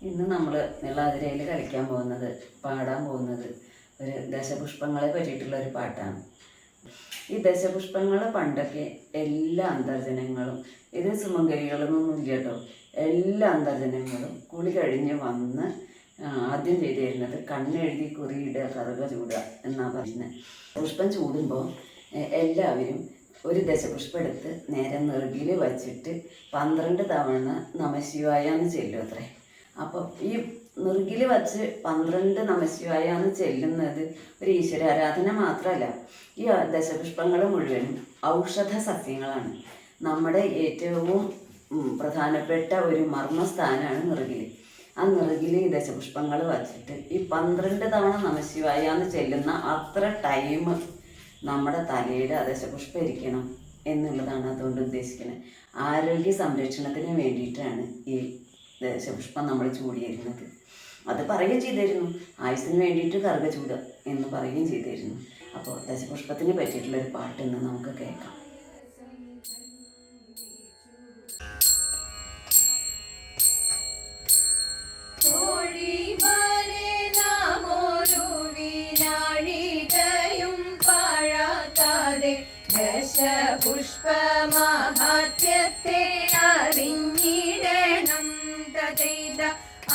ഇന്ന് നമ്മൾ നിളാതിരയിൽ കളിക്കാൻ പോകുന്നത് പാടാൻ പോകുന്നത് ഒരു ദശപുഷ്പങ്ങളെ പറ്റിയിട്ടുള്ള ഒരു പാട്ടാണ്. ഈ ദശപുഷ്പങ്ങൾ പണ്ടൊക്കെ എല്ലാ അന്തർജനങ്ങളും ഇത് സുമംഗലികളൊന്നും ഇല്ല കേട്ടോ എല്ലാ അന്തർജനങ്ങളും കുളി കഴിഞ്ഞ് വന്ന് ആദ്യം ചെയ്തിരുന്നത് കണ്ണെഴുതി കുറിയിടുക കറുക ചൂടുക എന്നാണ് പറയുന്നത് പുഷ്പം ചൂടുമ്പോൾ എല്ലാവരും ഒരു ദശപുഷ്പം എടുത്ത് നേരെ നെറുകിൽ വച്ചിട്ട് പന്ത്രണ്ട് തവണ നമശിവായ എന്ന് ചെല്ലും അത്രേ. അപ്പോൾ ഈ നിർഗിൽ വച്ച് പന്ത്രണ്ട് നമശിവായാണ് ചെല്ലുന്നത്. ഒരു ഈശ്വര ആരാധന മാത്രമല്ല ഈ ദശപുഷ്പങ്ങൾ മുഴുവനും ഔഷധ സസ്യങ്ങളാണ്. നമ്മുടെ ഏറ്റവും പ്രധാനപ്പെട്ട ഒരു മർമ്മസ്ഥാനമാണ് നിറുകിൽ ആ നിറുകിൽ ഈ ദശപുഷ്പങ്ങൾ വച്ചിട്ട് ഈ പന്ത്രണ്ട് തവണ നമശിവായാന്ന് ചെല്ലുന്ന അത്ര ടൈം നമ്മുടെ തലയിൽ ആ ദശപുഷ്പം ഇരിക്കണം എന്നുള്ളതാണ് അതുകൊണ്ട് ഉദ്ദേശിക്കുന്നത്. ആരോഗ്യ സംരക്ഷണത്തിന് വേണ്ടിയിട്ടാണ് ഈ ദശപുഷ്പം നമ്മൾ ചൂടിയിരുന്നത് അത് പറയുകയും ചെയ്തിരുന്നു ആയുസിന് വേണ്ടിയിട്ട് കറുക ചൂട് എന്ന് പറയുകയും ചെയ്തിരുന്നു അപ്പോൾ ദശപുഷ്പത്തിനെ പറ്റിയിട്ടുള്ള ഒരു പാട്ട് ഇന്ന് നമുക്ക് കേൾക്കാം. പുഷ്പമാഹാത്യത്തെ അറിഞ്ഞ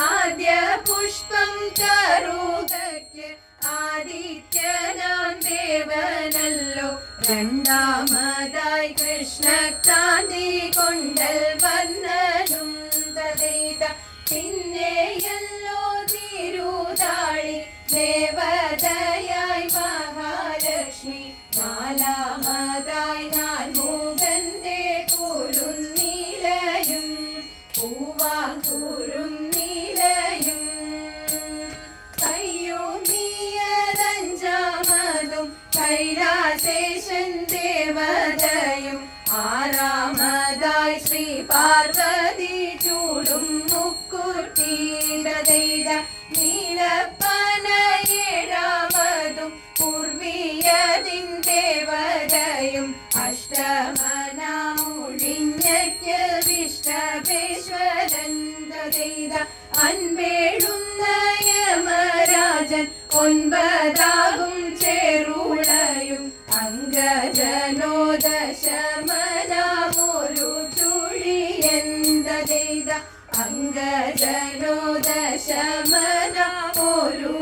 ആദ്യ പുഷ്പം ചാരുകയ്ക്ക് ആദിത്യനാം ദേവനല്ലോ. രണ്ടാമതായി കൃഷ്ണകാന്തി കൊണ്ടൽ വർണനും തഥൈത പിന്നെയല്ലോ തിരുതാളി ദേവതയായി മഹാലക്ഷ്മി. നാലാമതായി ഞാൻ മൂകന്റെ പൂവാ പൂവാങ്കൂരും കൈലാസേശൻ ദേവതയും ആറാമതായി ശ്രീ പാർവതി ചൂടും മുക്കുട്ടീരതൈത നീലപ്പന ഏഴാമതും പൂർവീയതിൻ ദേവതയും അഷ്ടമനാമൊഴിഞ്ഞയ്ക്ക് വിഷ്ടപേശ്വരൻ തഥൈത അൻപേഴുന്ന ഒൻപതാകും അംഗജനോദശമനാമൊരു ചുഴിയന്ത ചെയ്ത? അംഗജനോദശമനാമൊരു